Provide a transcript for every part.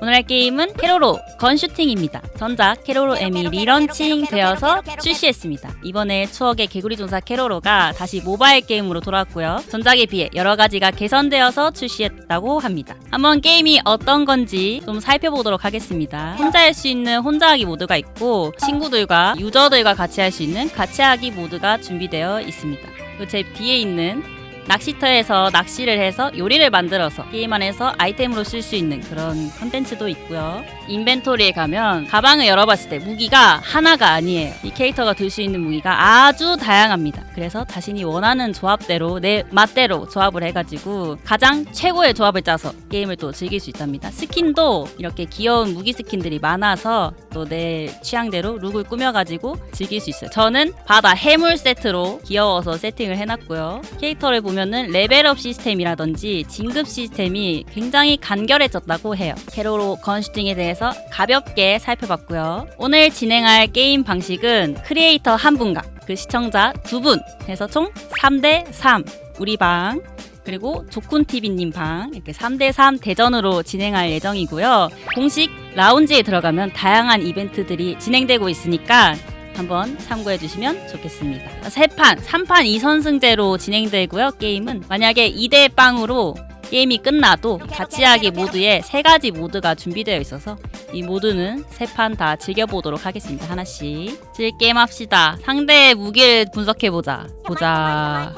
오늘 할 게임은 캐로로 건슈팅입니다. 전작 캐로로 M이 리런칭 되어서 출시했습니다. 이번에 추억의 개구리 종사 캐로로가 다시 모바일 게임으로 돌아왔고요. 전작에 비해 여러 가지가 개선되어서 출시했다고 합니다. 한번 게임이 어떤 건지 좀 살펴보도록 하겠습니다. 혼자 할 수 있는 혼자 하기 모드가 있고 친구들과 유저들과 같이 할 수 있는 같이 하기 모드가 준비되어 있습니다. 그리고 제 뒤에 있는 낚시터에서 낚시를 해서 요리를 만들어서 게임 안에서 아이템으로 쓸 수 있는 그런 컨텐츠도 있고요. 인벤토리에 가면 가방을 열어봤을 때 무기가 하나가 아니에요. 이 캐릭터가 들 수 있는 무기가 아주 다양합니다. 그래서 자신이 원하는 조합대로 내 맛대로 조합을 해가지고 가장 최고의 조합을 짜서 게임을 또 즐길 수 있답니다. 스킨도 이렇게 귀여운 무기 스킨들이 많아서 또 내 취향대로 룩을 꾸며가지고 즐길 수 있어요. 저는 바다 해물 세트로 귀여워서 세팅을 해놨고요. 캐릭터를 보면 은 레벨업 시스템이라든지 진급 시스템이 굉장히 간결해졌다고 해요. 캐로로 건슈팅에 대해서 가볍게 살펴봤고요. 오늘 진행할 게임 방식은 크리에이터 한 분과 그 시청자 두 분 해서 총 3대 3 우리 방 그리고 조쿤TV님 방 이렇게 3대3 대전으로 진행할 예정이고요. 공식 라운지에 들어가면 다양한 이벤트들이 진행되고 있으니까 한번 참고해 주시면 좋겠습니다. 세 판, 3판 2선승제로 진행되고요. 게임은 만약에 2대 빵으로 게임이 끝나도 같이 하기 모드에 세 가지 모드가 준비되어 있어서 이 모드는 세 판 다 즐겨보도록 하겠습니다. 하나씩. 즐게임 합시다. 상대의 무기를 분석해보자. 보자.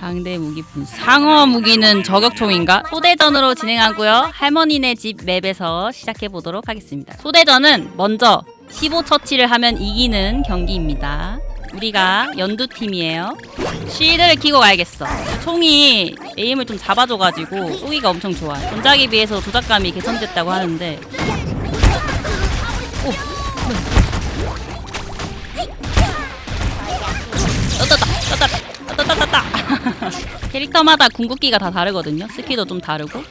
상대 무기 분 상어 무기는 저격총인가? 소대전으로 진행하고요. 할머니네 집 맵에서 시작해 보도록 하겠습니다. 소대전은 먼저 15 처치를 하면 이기는 경기입니다. 우리가 연두 팀이에요. 쉴드를 키고 가야겠어. 총이 에임을 좀 잡아줘가지고 쏘기가 엄청 좋아요. 전작에 비해서 조작감이 개선됐다고 하는데 오, 떴다. 캐릭터마다 궁극기가 다 다르거든요. 스킬도 좀 다르고.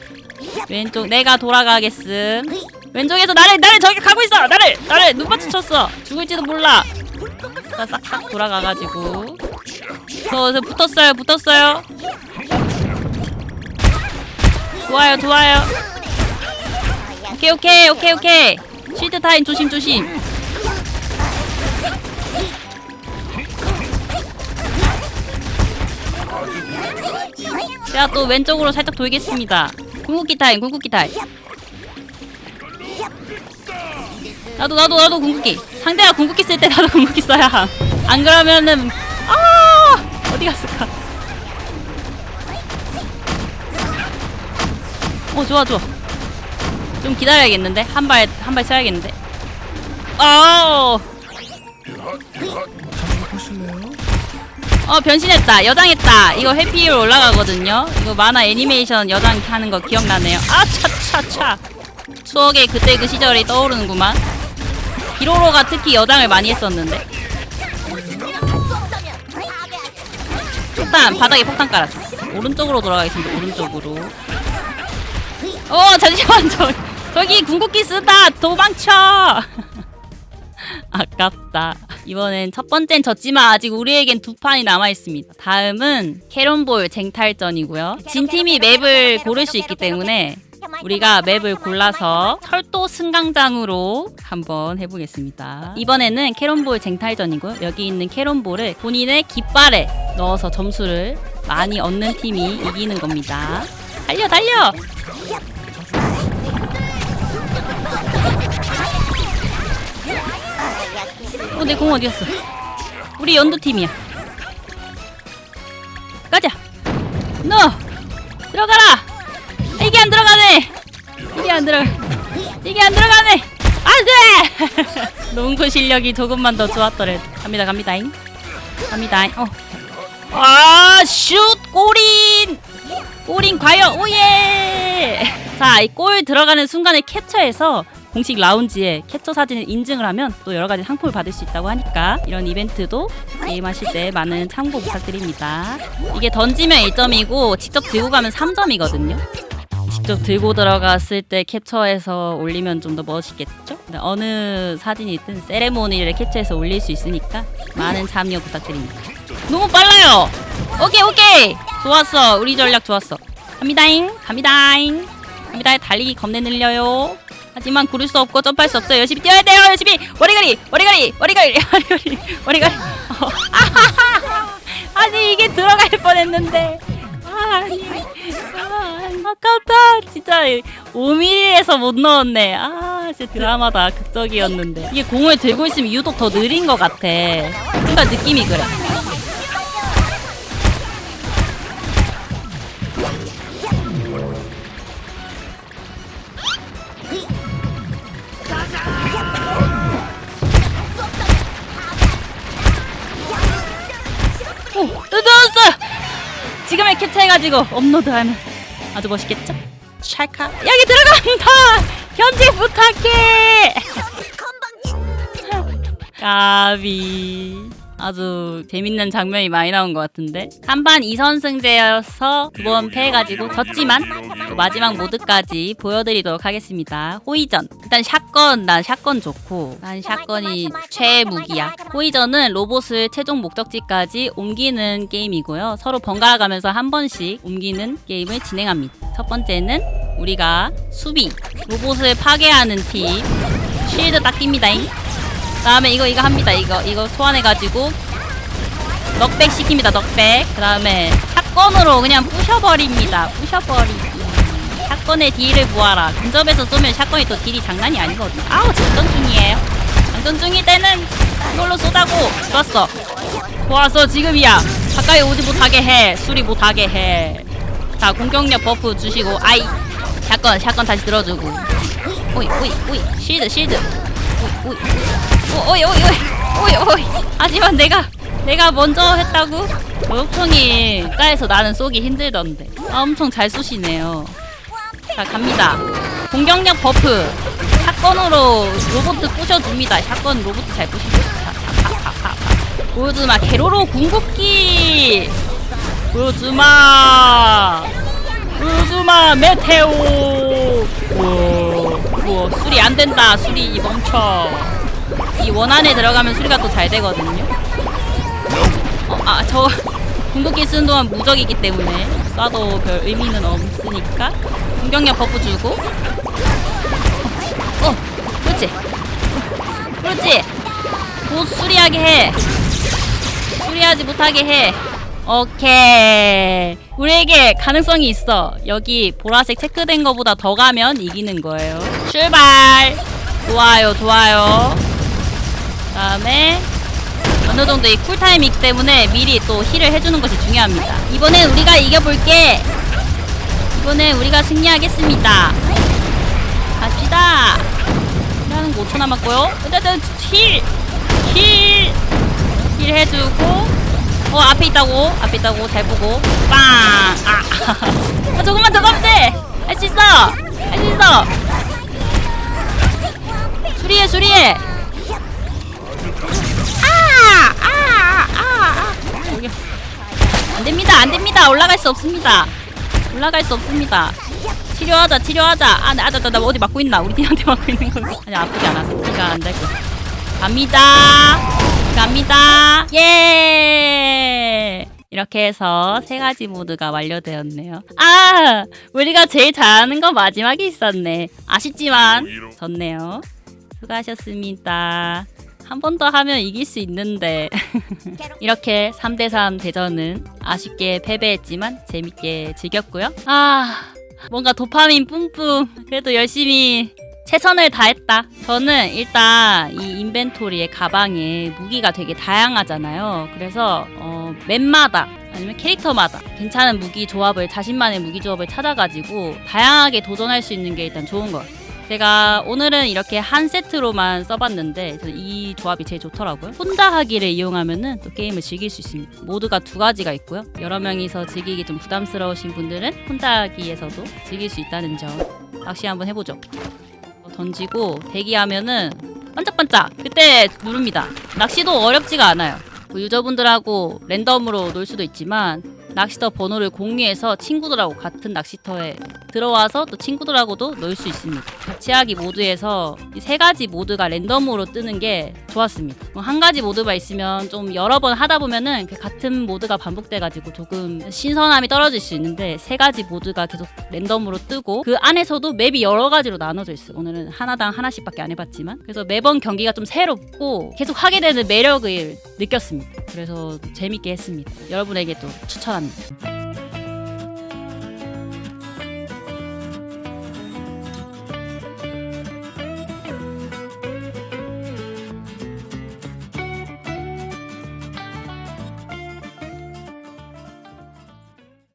왼쪽 내가 돌아가겠음. 왼쪽에서 나를 나를 저기 가고 있어. 나를 나를 눈밭을 쳤어. 죽을지도 몰라. 자, 싹싹 돌아가가지고. 저, 저 붙었어요, 붙었어요. 좋아요, 좋아요. 오케이, 오케이, 오케이, 오케이. 쉴드 타임 조심, 조심. 제가 또 왼쪽으로 살짝 돌겠습니다. 궁극기 타임, 궁극기 타임. 나도 나도 나도 궁극기. 상대가 궁극기 쓸 때 나도 궁극기 써야. 함. 안 그러면은 아 어디 갔을까? 어 좋아 좋아. 좀 기다려야겠는데 한 발 한발 써야겠는데. 아. 어 변신했다 여장했다 이거 해피로 올라가거든요 이거 만화 애니메이션 여장 하는 거 기억나네요 아 차차차 추억의 그때 그 시절이 떠오르는구만 비로로가 특히 여장을 많이 했었는데? 폭탄 바닥에 폭탄 깔았어. 오른쪽으로 돌아가겠습니다 오른쪽으로. 어 잠시만 저 저기 궁극기 쓰다 도망쳐! 아깝다. 이번엔 첫 번째는 졌지만 아직 우리에겐 두 판이 남아있습니다. 다음은 캐런볼 쟁탈전이고요. 진 팀이 맵을 고를 수 있기 때문에 우리가 맵을 골라서 철도 승강장으로 한번 해보겠습니다. 이번에는 캐런볼 쟁탈전이고요. 여기 있는 캐런볼을 본인의 깃발에 넣어서 점수를 많이 얻는 팀이 이기는 겁니다. 달려 달려! 어, 내 공 어디 갔어? 우리 연두 팀이야. 가자. 너 들어가라. 이게 안 들어. 이게 안 들어가네. 안돼. 농구 실력이 조금만 더 좋았더래. 갑니다, 갑니다잉. 갑니다잉. 어. 아, 슛 골인. 골인 과연 오예. 자, 이 골 들어가는 순간에 캡처해서 공식 라운지에 캡처 사진을 인증을 하면 또 여러 가지 상품을 받을 수 있다고 하니까 이런 이벤트도 게임하실 때 많은 참고 부탁드립니다. 이게 던지면 1점이고 직접 들고 가면 3점이거든요. 직접 들고 들어갔을 때 캡처해서 올리면 좀 더 멋있겠죠? 어느 사진이든 세레모니를 캡처해서 올릴 수 있으니까 많은 참여 부탁드립니다. 너무 빨라요! 오케이, 오케이! 좋았어. 우리 전략 좋았어. 갑니다잉, 갑니다잉. 갑니다. 달리기 겁내 늘려요. 하지만 구를 수 없고 점프할 수 없어요. 열심히 뛰어야 돼요. 열심히 머리가리, 머리가리, 머리가리, 머리가리, 머리가리. 어. 아하하하. 아니 이게 들어갈 뻔했는데. 아, 아니, 아, 아 깝다. 진짜 5mm에서 못 넣었네. 아, 진짜 드라마다 극적이었는데. 이게 공을 들고 있으면 유독 더 느린 것 같아. 뭔가 느낌이 그래. 오, 뜯었어! 지금의 캡처해가지고 업로드하면 아주 멋있겠죠? 찰카 여기 들어간다! 현재 부탁해! 까비 아주 재밌는 장면이 많이 나온 것 같은데? 한반 2선승제여서 두 번 패해가지고 졌지만 또 마지막 모드까지 보여드리도록 하겠습니다. 호위전. 일단 샷건 난 샷건 좋고. 난 샷건이 최무기야. 호위전은 로봇을 최종 목적지까지 옮기는 게임이고요. 서로 번갈아 가면서 한 번씩 옮기는 게임을 진행합니다. 첫 번째는 우리가 수비. 로봇을 파괴하는 팀. 쉴드 딱 낍니다잉 다음에 이거 이거 합니다. 이거 이거 소환해가지고 넉백 시킵니다. 넉백. 그 다음에 샷건으로 그냥 부셔버립니다. 부셔버리기. 샷건의 딜을 모아라. 근접에서 쏘면 샷건이 또 딜이 장난이 아니거든요. 아우 장전 중이에요. 장전 중일 때는 이걸로 쏘자고. 좋았어. 좋았어 지금이야. 가까이 오지 못하게 해. 수리 못하게 해. 자 공격력 버프 주시고 아이 샷건 샷건 다시 들어주고. 오이 오이 오이 실드 실드. 오이 오이 오이 오이 오이 오이 오이 하지만 내가 내가 먼저 했다고? 목총이. 가에서 나는 쏘기 힘들던데. 아, 엄청 잘 쏘시네요. 자 갑니다. 공격력 버프. 샷건으로 로봇 부셔줍니다. 샷건 로봇 잘 파파파파파 보여주마. 게로로 궁극기. 보여주마. 보여주마 메테오. 우와 우와. 수리 안 된다. 수리 멈춰 이 원 안에 들어가면 수리가 또 잘 되거든요. 어, 아, 저 궁극기 쓰는 동안 무적이기 때문에 쏴도 별 의미는 없으니까 공격력 버프 주고. 어, 어 그렇지. 그렇지. 곧 수리하게 해. 수리하지 못하게 해. 오케이. 우리에게 가능성이 있어. 여기 보라색 체크된 거보다 더 가면 이기는 거예요. 출발. 좋아요, 좋아요. 다음에 어느 정도 이 쿨타임이기 때문에 미리 또 힐을 해주는 것이 중요합니다. 이번엔 우리가 이겨볼게. 이번엔 우리가 승리하겠습니다. 갑시다. 힐하는 거 5초 남았고요. 일단 힐, 힐, 힐 해주고. 어 앞에 있다고, 앞에 있다고 잘 보고. 빵. 아, 아 조금만 더 가면 돼. 할 수 있어. 할 수 있어. 수리해, 수리해. 안 됩니다. 안 됩니다. 올라갈 수 없습니다. 올라갈 수 없습니다. 치료하자. 치료하자. 아, 나, 아, 나, 나, 나 어디 맞고 있나? 우리 팀한테 맞고 있는 거. 아니, 아프지 않았어. 피가 안될 거. 갑니다. 갑니다. 예! 이렇게 해서 세 가지 모드가 완료되었네요. 아! 우리가 제일 잘하는 건 마지막에 있었네. 아쉽지만 졌네요. 수고하셨습니다. 한 번 더 하면 이길 수 있는데 이렇게 3대3 대전은 아쉽게 패배했지만 재밌게 즐겼고요. 아 뭔가 도파민 뿜뿜 그래도 열심히 최선을 다했다. 저는 일단 이 인벤토리의 가방에 무기가 되게 다양하잖아요. 그래서 어, 맵마다 아니면 캐릭터마다 괜찮은 무기 조합을 자신만의 무기 조합을 찾아가지고 다양하게 도전할 수 있는 게 일단 좋은 것 같아요. 제가 오늘은 이렇게 한 세트로만 써봤는데 이 조합이 제일 좋더라고요. 혼자 하기를 이용하면은 또 게임을 즐길 수 있습니다. 모드가 두 가지가 있고요. 여러 명이서 즐기기 좀 부담스러우신 분들은 혼자 하기에서도 즐길 수 있다는 점. 낚시 한번 해보죠. 던지고 대기하면은 반짝반짝 그때 누릅니다. 낚시도 어렵지가 않아요. 뭐 유저분들하고 랜덤으로 놀 수도 있지만 낚시터 번호를 공유해서 친구들하고 같은 낚시터에 들어와서 또 친구들하고도 놀 수 있습니다. 같이 하기 모드에서 이 세 가지 모드가 랜덤으로 뜨는 게 좋았습니다. 뭐 한 가지 모드가 있으면 좀 여러 번 하다 보면은 그 같은 모드가 반복돼가지고 조금 신선함이 떨어질 수 있는데 세 가지 모드가 계속 랜덤으로 뜨고 그 안에서도 맵이 여러 가지로 나눠져 있어요. 오늘은 하나당 하나씩밖에 안 해봤지만 그래서 매번 경기가 좀 새롭고 계속 하게 되는 매력을 느꼈습니다. 그래서 재밌게 했습니다. 여러분에게도 추천합니다. Fund.